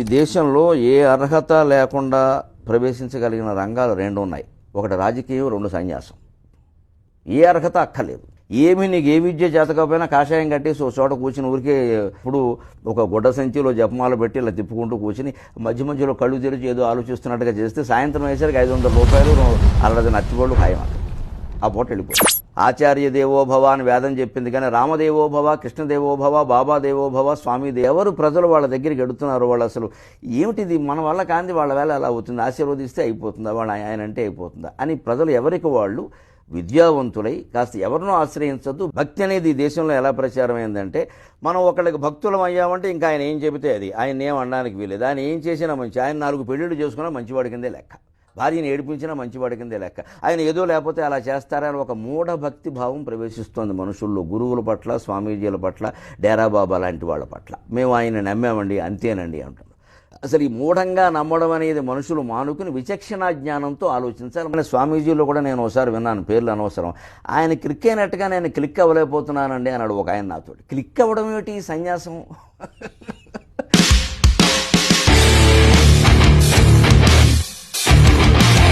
ఈ దేశంలో ఏ అర్హత లేకుండా ప్రవేశించగలిగిన రంగాలు రెండు ఉన్నాయి. ఒకటి రాజకీయం రెండు సన్యాసం. ఏ అర్హత అక్కర్లేదు. ఏమి నీకు ఏ విద్య చేతకపోయినా కాషాయం కట్టేసి ఒక చోట కూర్చుని ఊరికే ఇప్పుడు ఒక గుడ్డ సంచిలో జపమాల పెట్టి ఇలా తిప్పుకుంటూ కూర్చుని మధ్య మధ్యలో కళ్ళు తెరిచి ఏదో ఆలోచిస్తున్నట్టుగా చేస్తే సాయంత్రం వేసరికి ఐదు వందల రూపాయలు అరడది నచ్చిపోళ్ళు ఖాయం ఆ పూట వెళ్ళిపోయింది. ఆచార్య దేవోభవ అని వేదం చెప్పింది. కానీ రామదేవోభవ కృష్ణదేవోభవ బాబా దేవోభవ స్వామి ఎవరు ప్రజలు వాళ్ళ దగ్గరికి ఎడుతున్నారు వాళ్ళు అసలు ఏమిటిది? మన వల్ల కాంతి వాళ్ళ వేళ అలా అవుతుంది. ఆశీర్వదిస్తే అయిపోతుందా? వాళ్ళ ఆయన అంటే అయిపోతుందా? అని ప్రజలు ఎవరికి వాళ్ళు విద్యావంతులై కాస్త ఎవరినో ఆశ్రయించద్దు. భక్తి అనేది ఈ దేశంలో ఎలా ప్రచారం అయిందంటే మనం ఒకళ్ళకి భక్తులం అయ్యామంటే ఇంకా ఆయన ఏం చెబితే అది. ఆయన ఏం అనడానికి వీలేదు ఆయన ఏం చేసినా మంచి. ఆయన నాలుగు పెళ్ళిళ్ళు చేసుకున్నా మంచివాడి కిందే లెక్క. భార్యని ఏడిపించినా మంచివాడి కిందే లెక్క. ఆయన ఏదో లేకపోతే అలా చేస్తారని ఒక మూఢ భక్తి భావం ప్రవేశిస్తోంది మనుషుల్లో. గురువుల పట్ల స్వామీజీల పట్ల డేరా బాబా లాంటి వాళ్ళ పట్ల. మేము ఆయన నమ్మామండి అంతేనండి అంటాం అసలు ఈ మూఢంగా నమ్మడం అనేది మనుషులు మానుకుని విచక్షణ జ్ఞానంతో ఆలోచించాలి. మన స్వామీజీలో కూడా నేను ఒకసారి విన్నాను పేర్లు అనవసరం. ఆయన క్లిక్ అయినట్టుగా నేను క్లిక్ అవ్వలేకపోతున్నానండి అన్నాడు ఒక ఆయన నాతో క్లిక్ అవ్వడం ఏమిటి సన్యాసం?